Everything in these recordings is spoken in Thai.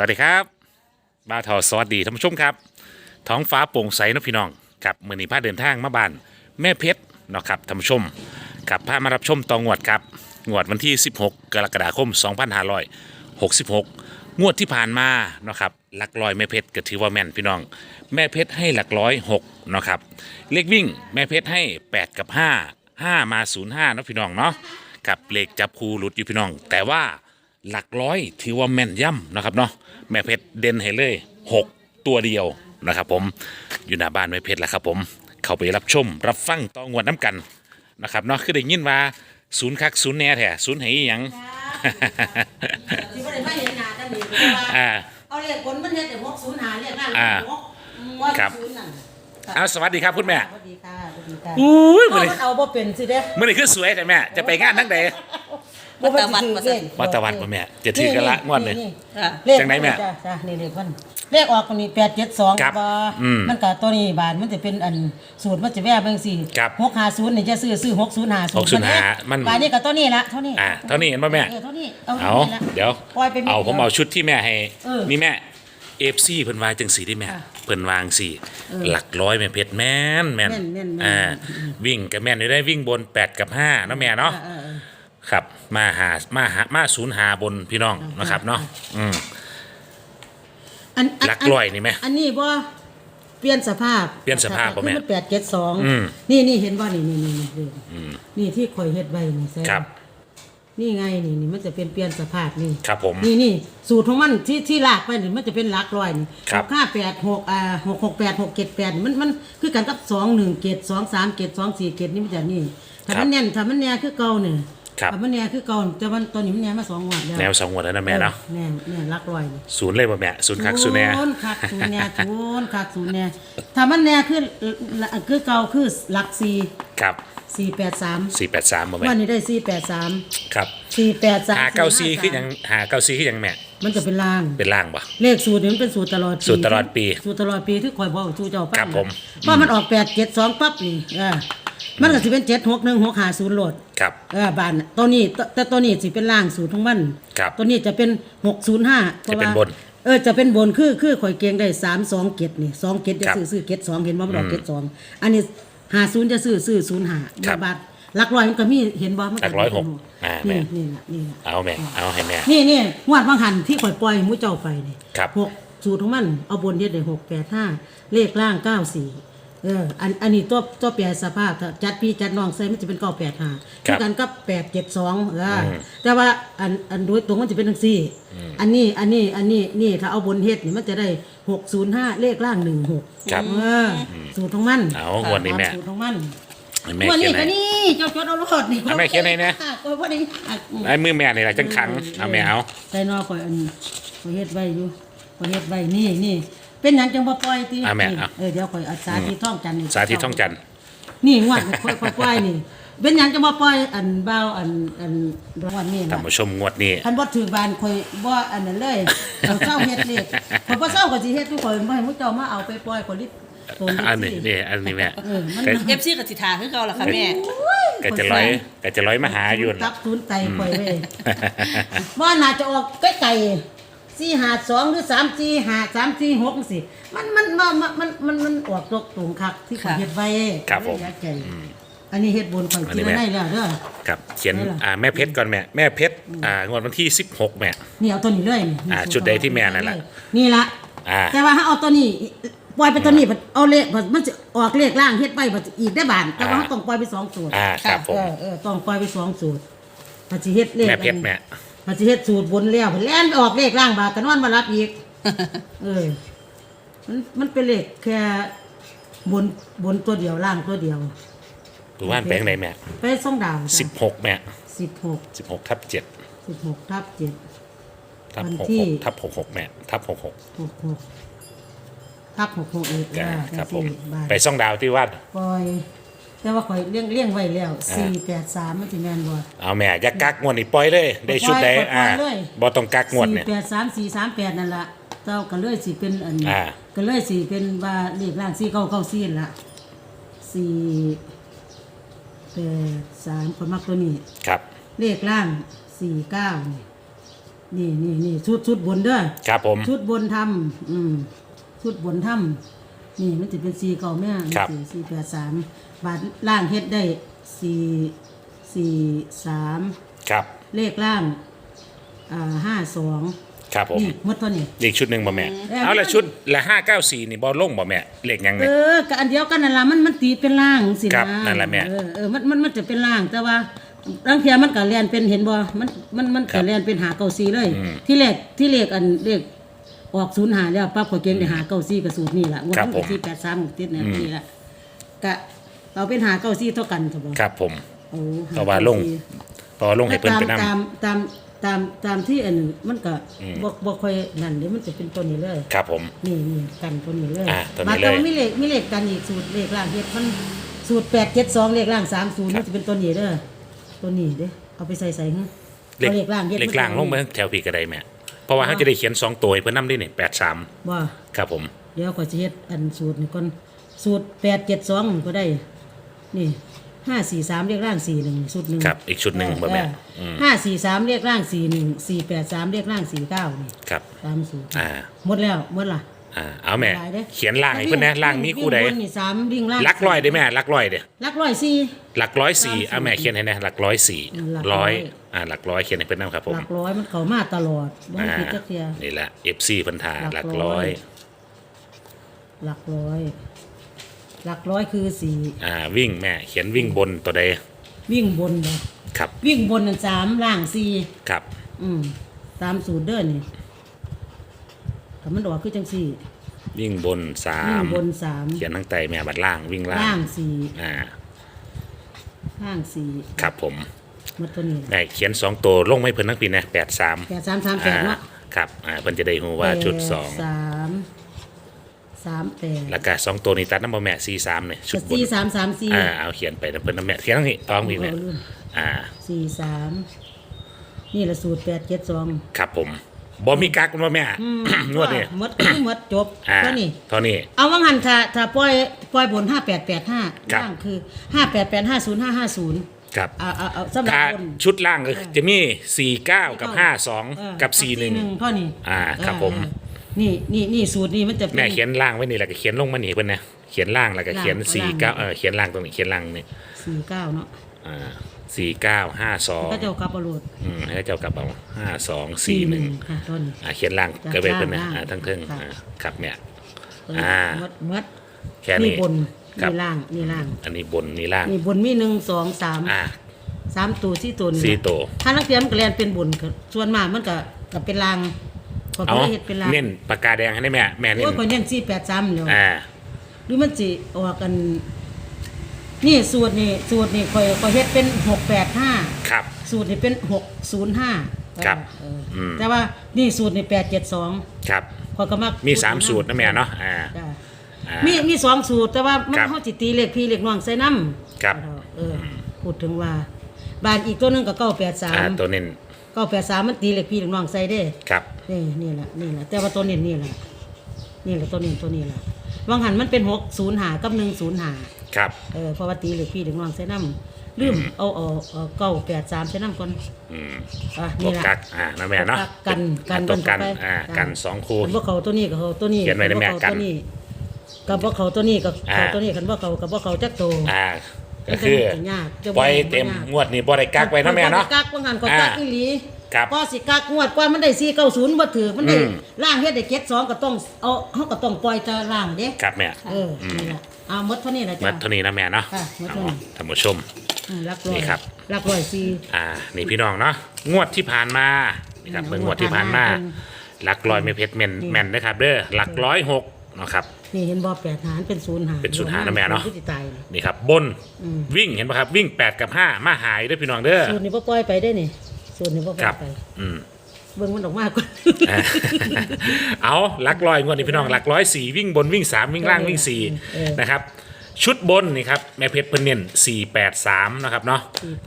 สวัสดีครับบ้าทอสวัสดีท่านผู้ชมครับ ท้องฟ้าโปร่งใสนะพี่น้องกับมือนีพาเดินทางมาบ้าน แม่เพชรเนาะครับท่านผู้ชมกับพามารับชมตองวดครับงวดวันที่ 16 กรกฎาคม 2566 งวดที่ผ่านมาเนาะครับหลักร้อยแม่เพชรก็ถือว่าแม่นพี่น้อง แม่เพชรให้หลักร้อย6เนาะครับเลขวิ่งแม่เพชรให้ 8 กับ 5 5 มา 05เนาะพี่น้องเนาะกับเลขจับคูหลุดอยู่พี่น้อง แต่ว่า หลักร้อยถือว่าแม่นย่ำนะครับเนาะแม่เพชรเด่นให้เลย6ตัวเดียวนะครับ ผมอยู่หน้าบ้านแม่เพชรแหละครับ ผมเข้าไปรับชม รับฟังตองวดน้ำกันนะครับเนาะคือได้ยินว่าศูนย์คักศูนย์แหน่แท้ศูนย์ไหหยังที่บ่ได้มาเห็นหน้ากันนี่เพราะว่าอ่า เอาเลขผลมันเฮ็ดแต่605เลขหน้าอ่าหกว่าครับ ศูนย์นั่นเอาสวัสดีครับคุณแม่สวัสดีค่ะสวัสดีค่ะอุ้ยเอามื่อนี้มันเอาบ่เป็นสิเด้มื่อนี้คือสวยแต่แม่จะไปงานทั้งใด บ่เป็นสิถือเลขวัดตะวันป่ะแม่จะถือกันละงวดเลยเลขจังไหนแม่จ้ะจ้ะนี่เลขมันเลขออกตรงนี้872ครับบ่อืมมันก็ตัวนี้บานมันจะเป็นอันสูตรมันจะแว่เบิ่งสิครับ650นี่จะซื้อซื้อ6050 605มัน บานนี้ก็ตัวนี้ละเท่านี้อ่าเท่านี้เห็นป่ะแม่ เออเท่านี้เอาเอาเท่านี้ละเดี๋ยว ปล่อยไปเอาผมเอาชุดที่แม่ให้ เออนี่แม่เอฟซีเพิ่นวางจังสีได้แม่ ค่ะเพิ่นวางสี่เออหลักร้อยแม่เพชรแม่นแม่นแม่นแม่นแม่นอ่าวิ่งกับแม่นอยู่ได้วิ่งบน 8 กับ5เนาะแม่เนาะเออเออ ครับมาหามาหามาศูนย์หาบนพี่น้องนะครับเนาะอืมอันอันหลักร้อยนี่ไหม อันนี้บ่เปลี่ยนสภาพเปลี่ยนสภาพบ่แม่คือมันแปดเจ็ดสองอืมนี่นี่เห็นบ่นี่นี่นี่นี่อืมนี่ที่ข่อยเฮ็ดไว้นี่แซ่ครับ นี่ไงนี่นี่มันจะเป็นเปลี่ยนสภาพนี่ครับผมนี่นี่สูตรของมันที่ที่ลากไปนี่มันจะเป็นหลักร้อยนี่ครับหกห้าแปดหกอ่าหกหกแปดหกเจ็ดแปดมันมันคือกันกับสองหนึ่งเกตสองสามเกตสองสี่เกตนี่มันจะนี่ถ้ามันแน่นถ้ามันแน่คือเก่าเนี่ย ครับถ้ามันแน่คือเก่าแต่มันตอนนี้มันแน่มาสองงวันแล้วแนวสองงวดแล้วนะแม่เนาะแน่แน่หลักร้อยนี่ศูนย์เลยป่ะแม่ศูนย์คักศูนย์แน่ ศูนย์คักศูนย์แน่ศูนย์คักศูนย์แน่ถ้ามันแน่คือคือเก่าคือหลักสี่ครับสี่แปดสาม483ป่ะแม่วันนี้ได้สี่แปดสามครับสี่แปดสามหาเก้าซีคือยังหาเก้าซีคือยังแม่มันจะเป็นล่าง เป็นล่างป่ะเลขสูตรนี้มันเป็นสูตรตลอดสูตรตลอดปีสูตรตลอดปีที่คอยบอกสู่เจ้าป้าครับผมเพราะมันออกแปดเจ็ดสองปั๊บนี่เออ มันก็สิเป็นเจ็ดหกหนึ่งหกหาศูนย์โหลดครับ เออบานน่ะตัวนี้ตแต่ตัวนี้สิเป็นล่างสูตรของมันครับตัวนี้จะเป็นหกศูนย์ห้าจะเป็นบนเออจะเป็นบนคือคือข่อยเกียงได้สามสองเกตนี่สองเกตจะครับซื้อซื้อเกตสองเห็นว่ามันออกเกตสองอันนี้หาศูนย์จะซื้อซื้อศูนย์หาครับบาทหลักร้อยมันก็มีเห็นบ่มันหลักร้อยหกอ่าแม่ นี่นี่แหละนี่แหละเอาแม่ เอาให้แม่ นี่นี่งวดบางหันที่ข่อยปล่อยให้หมูเจ้าไปนี่ครับหกสูตรของมันเอาบนเฮ็ดได้หกแปดห้าเลขล่างเก้าสี่ เอออันอันนี้ตัวตัวแปรสภาพถ้าจัดพี่จัดน้องใส่มันจะเป็นเก้าแปดห้าครับกันกับแปดเจ็ดสองเอออมแต่ว่าอันอันโดยตรงมันจะเป็นทั้งสี่ อันนี้อันนี้อันนี้นี่ถ้าเอาบนเฮ็ดนี่มันจะได้หกศูนย์ห้าเลขล่างหนึ่งหกครับเอออสูตรของมันเอางวดนี้แม่ ตาสูตรของมันให้แม่งวดเขียนี้นให้ก็นี่เจ้าจดเอารถนี่เอาแม่เขียนให้นะอ่ก็พอดีอะไอ้มือแม่นี่แหละจังขังเอาแม่เอาใจนอข่อยอันข่อยเฮ็ดไว้อยู่ข่อยเฮ็ดไว้นี่นี่ เป็นหยังจังบ่ปล่อยติเอาแม่นี่เอาเออเดี๋ยวข่อยเอาสาธิตท่องจันทร์นี่สาธิตท่องจันทร์ นี่งวดข่อยข่อยปล่อยนี่ เป็นหยังจังบ่ปล่อยอันเบาอันอันรางวัลนี่ท่านนะ ผู้ชมงวดนี้ คันบ่ถือบานข่อยบ่อันนั้นเลยเอาเศร้าเฮ็ดเลยข่อยบ่เศร้าก็สิเฮ็ดทุกข่อยบ่ให้มุเจ้ามาเอาไปปล่อยข่อยลิตนอันนี้นี่อันนี้แม่เออมันก็เอฟซีกับสิทาคือเก่าล่ะค่ะแม่ ก็จะร้อยก็จะร้อยมาหาอยู่ตันะบศูนย์ไตข่อยเว้ยว่าน่าจะออกใกล้ๆ สี่หาสองหรือสามสี่หาสามสี่หกสิมันมันมันมันมันมันออกตกตุงคักที่ข่อยค่ะเฮ็ดไว้ครับผมอยากใจอันนี้เฮ็ดบนข่อยอันนี้กินแม่ ได้แล้วเด้อ ครับเขียนได้เหรออ่ อ่าแม่เพชรก่อนแม่แม่เพชรอ่างวดวันที่ 16 แม่ นี่เอาตัวนี้เลยนี่อ่าชุดใดที่แม่นั่นล่ะนี่ละอ่า แต่ว่าถ้าเอาตัวนี้ปล่อยไปตัวนี้เอาเลขมันจะออกเลขล่างเฮ็ดไปมันจะอีกได้บานแต่ว่าอ่าเราต้องปล่อยไปสองสูตร อ่าครับผม เออเออต้องปล่อยไปสองสูตรมันสิเฮ็ดเลขแม่เพชรแม่ มันสิเฮ็ดสูตรบนแล้วแล่นไปออกเลขล่างบากันนอนมารับอีก เออมันมันเป็นเลขแค่บนบนตัวเดียวล่างตัวเดียวดูว่านแปลงไหนแม่ไปส่องดาว16แม่สิบหก16ทับ7สิบหกทับเจ็ด ทับวันที่66ทับ66แม่ทับ66หกหกทับหกหกเอ็ดจ้ะอ่าครับผมบาทไปซ่องดาวที่วัดปล่อย แต่ว่าข่อยเลี้ยงเลี้ยงไว้แล้วสี่แปดสามมันสิแม่นบ่ เอาแม่อย่ากักงวดนี่ปล่อยเลย ได้ชุดใดปล่อยอ่าเลย บ่ต้องกักงวดสี่เนี่ยแปดสามสี่สามแปดนั่นล่ะเจ้าก็เลยสิเป็นอันอ่า ก็เลยสิเป็นว่าเลขล่างสี่เก้าเก้าสี่นั่นล่ะสี่แปดสามคนมักตัวนี้ ครับเลขล่างสี่เก้านี่นี่นี่นี่ชุดชุดบนเด้อ ครับผม ชุดบนทำอืมชุดบนทำ นี่มันจะเป็นสีเก่าแม่ครับ สี่สี่แปดสามบาทล่างเฮ็ดได้สี่สี่สามครับ เลขล่างอ่าห้าสองครับผม นี่หมดตัวนี้ อีกชุดหนึ่งบ่แม่เออเอาละชุดละห้าเก้าสี่นี่บอลลงบ่แม่ เลขยังเอเนี่ย อก็อันเดียวกันนั่นล่ะมันมันตีเป็นล่างสิครับนะนั่นแหละแม่เออเออมันมันมันจะเป็นล่างแต่ว่าบางเทียมันก็เรียนเป็นเห็นบ่มันมันมันครัก็บเรียนเป็นหาเก้าซีเลยอืมที่เลขที่เลขอันเลข ออกศูนย์หาแล้วปั๊บก็เก่งได้หาเก้าซีกับสูตรนี่ล่ะครับนผม ที่แปดสามติดเนี่ยอืมนี่ล่ะก็เอาเป็นหาเก้าซีเท่ากันถูกบ่ครับผม โอ้หเพราะว่าลง เก้ซีพอลงให้เพิ่นตามไปนำตามตามตามตามที่อันมันก็อืม บ่บ่ค่อยนั่นเดี๋ยวมันจะเป็นตัวนี้เลย ครับผม นี่นี่กันตัวนี้เลยอ่าตัวนี้มาเลย แต่ว่ามีเลขมีเลขกันอีกสูตรเลขล่างเฮ็ดมันสูตรแปดเจ็ดสองเลขล่างสามศูนย์ครับมันจะเป็นตัวนี้เด้อตัวนี้เด้อเอาไปใส่ใส่ฮะเลขเอาเลขล่างเฮ็ดเลขล่างลงมาแถวพี่ก็ได้แม่ เพราะว่าเขาจะได้เขียนสองตัวให้เพิ่นนำได้นี่แปดสามบ่ครับผม เดี๋ยวก็จะเฮ็ดอันสูตรนี่ก่อนสูตรแปดเจ็ดสองก็ได้ นี่ห้าสี่สามเลขล่างสี่หนึ่งสูตรหนึ่งครับอีกชุดหนึ่งบ่แม่อืม ห้าสี่สามเลขล่างสี่หนึ่งสี่แปดสามเลขล่างสี่เก้านี่ครับ ตามสูตรอ่า หมดแล้วหมดละ อ่าเอาแม่ หลายเด้อเขียนล่างให้เพิ่นนะล่างมีคู่ใดวิ่งบนนี่สามวิ่งล่างลักร้อยได้แม่ลักร้อยเด้ลักร้อยสี่ หลักร้อยสี่เอาแม่เขียนให้นะหลักร้อยสี่อืมหลักร้ร้ออย ยอ่าหลักร้อยเขียนให้เพิ่นนำครับผมหลักร้อยมันเข้ามาตลอดบ่อ่าผิดจักเทียนี่แหละ FC เพิ่นทาหหลัลักกร้ร้ออยยหลักร้อยหลักร้อยคือสี่อ่าวิ่งแม่เขียนวิ่งบนตัวใดวิ่งบนบ่ครับวิ่งบนนั่นสามล่างสี่ครับ อืมตามสูตรเด้อนี่ ถ้ามันออกคือจังสี่วิ่งบนสาวิ่งมบนสามเขียนทั้งไตแม่บัดล่างวิ่งล่าล่างงสี่อ่าล่างสี่ครับผมหมดตัวนี้แม่เขียนสองตัวลงไม่เพิ่นทั้งปีนะแปดสามแปดสามสามแปดอ่าเนาะครับอ่าเพิ่นจะได้ฮู้ว่าชุดสองแปสามสามแปดแล้วก็สองตัวนี้ตัดน้ำบ่แม่สี่สามเนี่ยชุดบนสี่สามสามสี่อ่าเอาเขียนไปนะเพิ่นน้ำแม่เขียนทั้งนี้ต้องมีแม่เอารุ่นอ่า สี่สามนี่ละสูตรแปดเจ็ดสองครับผม บ่มีกักบ่แม่นวดนี่หมดก็คือหมดจบอ่าก็นี่เท่านี้ เอาว่างันถ้าถ้าปล่อยปล่อยบนห้าแปดแปดห้าครับ ล่างคือห้าแปดแปดห้าศูนย์ห้าห้าศูนย์ครับเอาเอาเอาสำหรับถ้าบน ชุดล่างก็จะมีสี่เก้ากับห้าสองเออกับสี่หนึ่งเท่านี้อ่าครับเออผม เออนี่นี่นี่สูตรนี้มันจะเป็นแม่เขียนล่างไว้นี่แล้วก็เขียนลงมานี่เพิ่นนะเขียนล่างแล้วก็เขียนล่างสี่ล่าเก้างเออเขียนล่างตรงนี้เขียนล่างนี่สี่เก้าเนาะอ่า สี่เก้าห้าสองก็จะเอากลับประโลดอืมให้เจ้ากลับเอาห้าสองสี่หนึ่งค่ะต้น อ่าเขียนล่างจ้ะก็ไปเพิ่นนะล่างอ่าทั้งเทิงค่ะ อ่าครับเนี่ยต้นอ่าหมดหมดแค่นี้ นี่บนครับ นี่ล่างนี่ล่างอันนี้บนนี่ล่าง นี่บนมีหนึ่งสองสามอ่าสามตัวสี่ตัวนี่สี่ตัว ถ้านักเรียนมันก็เรียนเป็นบนก็ส่วนมากมันก็ก็เป็นล่างก็เอาไม่เห็ดเป็นล่างเน้นปากกาแดงให้ได้แม่แม่เน้นโอ้ยคนยังสี่แปดสามเลยอ่าหรือมันสิออกกัน นี่สูตรนี่สูตรนี่คอยคอยเฮ็ดเป็นหกแปดห้าครับ สูตรนี่เป็นหกศูนย์ห้าครับเอออืม แต่ว่านี่สูตรนี่แปดเจ็ดสองครับ คอยก็มักมีสามสูตรนะแม่เนาะอ่าจ้ะอ่า มีมีสองสูตรแต่ว่ามันครับเขาจิตีเลขพี่เลขน้องใส่น้ำครับเอออพูดถึงว่าบานอีกตัวหนึงก็เก้าแปดสาอ่าม ตัวเน้นเก้าแปดสามมันตีเลขพี่เลขน้องใส่เด้ครับ นี่นี่แหละนี่แหละแต่ว่าตัวนี้นี่แหละนี่แหละตัวนี้ตัวนี้แหละวางหันมันเป็นหกศูนย์หากับหนึ่งศูนย์หา ครับ เออเพราะว่าตีเหล็กพี่เหล็กน้องใส่น้ำลืมเอาเอาเอาเก้าแปดสามใส่น้ำก่อนอืมอะบนี่วกแหละ กักอ่านะแม่เนาะกันกันตรงกันเข้ไป อ่าจ้ะกันสองคู่ คันว่าเขาตัวนี้กับเขาตัวนี้เขียนไว้ในแม่คักันบ่เขาตัวนี้กับว่าเขาตัวนี้กับอ่า เขาตัวนี้คันว่าเขากับว่าเขาจักโตอ่า ก็คือมันจะยากจะปล่อยเต็มบ่ยากงวดนี้บ่ได้กักไว้เนาะแม่เนาะ กักว่างันก็กักอ่าอีหลีครับก็สิกักงวดกว่ามันได้สี่เก้าศูนย์บ่ถือมันได้อืม ล่างเฮ็ดได้เจ็ดสองก็ต้องเอาเขาก็ต้องปล่อยแต่ล่างเด้ครับแม่ เออนี่แหละ เอาหมดเท่านี้แหละเมื่จ้ะอเท่านี้นะแม่เนาะค่ะหมดเอาเท่านี้ท่านผู้ชมอ่ารักร้อยนี่ครับรักร้อยสี่ อ่า นี่พี่น้องเนาะ งวดที่ผ่านมา นี่ครับอืมเบิ่งงวดที่ผ่านมางวดผ่านมา หลักร้อยไม่เพชรแม่นนี่แม่นนะครับเด้อ หลักร้อยหกเนาะครับ นี่เห็นบ่แปดหารเป็นศูนย์หารเป็นศูนย์หารนะแม่เนาะ ที่ตายเลย นี่ครับบนอืม วิ่งเห็นป่ะครับ วิ่ง 8 กับ 5 มาหายเด้อพี่น้องเด้อสูตรนี้บ่ปล่อยไปได้นี่สูตรนี้บ่ปคล่รัอบยไป อืม เบิ่งมันออกมาก่อนอ่า เอาหลักร้อยงวดนี้พี่น้องหลักร้อยสี่วิ่งบนวิ่งสามวิ่งล่างวิ่งสี่เออนะครับ ชุดบนนี่ครับแม่เพชรเพิ่นเน้นสี่แปดสามนะครับเนาะ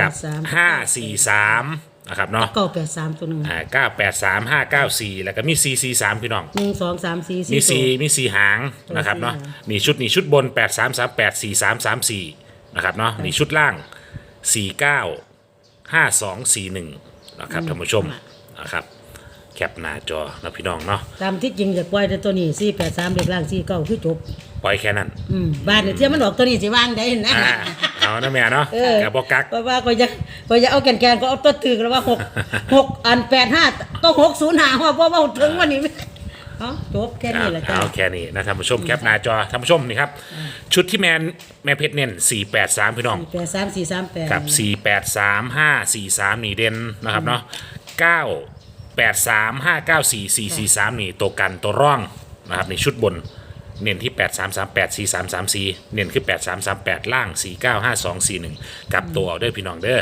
กับ483ห้าสี่สามนะครับเนาะเก้าแปดสามตัวหนึ่งอ่าเก้าแปดสามห้าเก้าสี่แล้วก็มีสี่สี่สามพี่น้อง หนึ่งสองสามสี่มีสี่สี่ตัวมีสี่หางนะครับเนาะสี่หาง นี่ชุดนี่ชุดบนแปดสามสามแปดสี่สามสามสี่นะครับเนาะนี่ชุดล่างสี่เก้าห้าสองสี่หนึ่งนะครับท่านผู้ชม นะครับ แคปหน้าจอนะพี่น้องเนาะตามที่จริงจะปล่อยแต่ตัวนี้สี่แปดสามเด็กล่างสี่เก้าคือจบปล่อยแค่นั้น อืมบ้านเนี่ยเที่ยมันออกตัวนี้สิวางได้นะ อ่าเอานะแม่เนาะเออ แกบอกกัก เพราะว่าก็จะก็จะเอาแกนแกนๆก็เอาตัวตึกแล้วว่าหก หกอันแปดห้าต้องหกศูนย์ห้าเพราะว่าว่าถึงวันนี้เอ๋อจบแค่นี้แหละจ้ะ เอาแค่นี้นะท่านผู้ชมแคปหน้าจอท่านผู้ชมนี่ครับ ชุดที่แมนแม่เพชรเน้น483 พี่น้อง แปดสามสี่สามแปดกับ 483 543 นี่เด่นนะครับเนาะ 983 594 443นี่ตัวกันตัวร่องนะครับในชุดบนเน้นที่ 8338 4334 เน้นคือ 8338 ล่าง 495241 กับตัวเอาเด้อพี่น้องเด้อ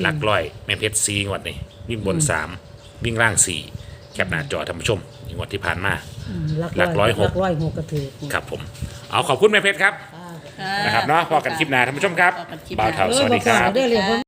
หลักร้อยแม่เพชรซีงวดนี่วิ่งบน 3 วิ่งล่าง 4 แคปหน้าจอท่านผู้ชมงวดที่ผ่านมา หลักร้อยหกหลักร้อยหกกระถือครับผม เอาขอบคุณแม่เพชรครับอ่านะครับเนาะพอกันคลิปหน้าท่านผู้ชมครับพอกันคลิปหน้าบ่าวเท่าเอสอวัสบอดีกคก่อนรับเด้อเลยผม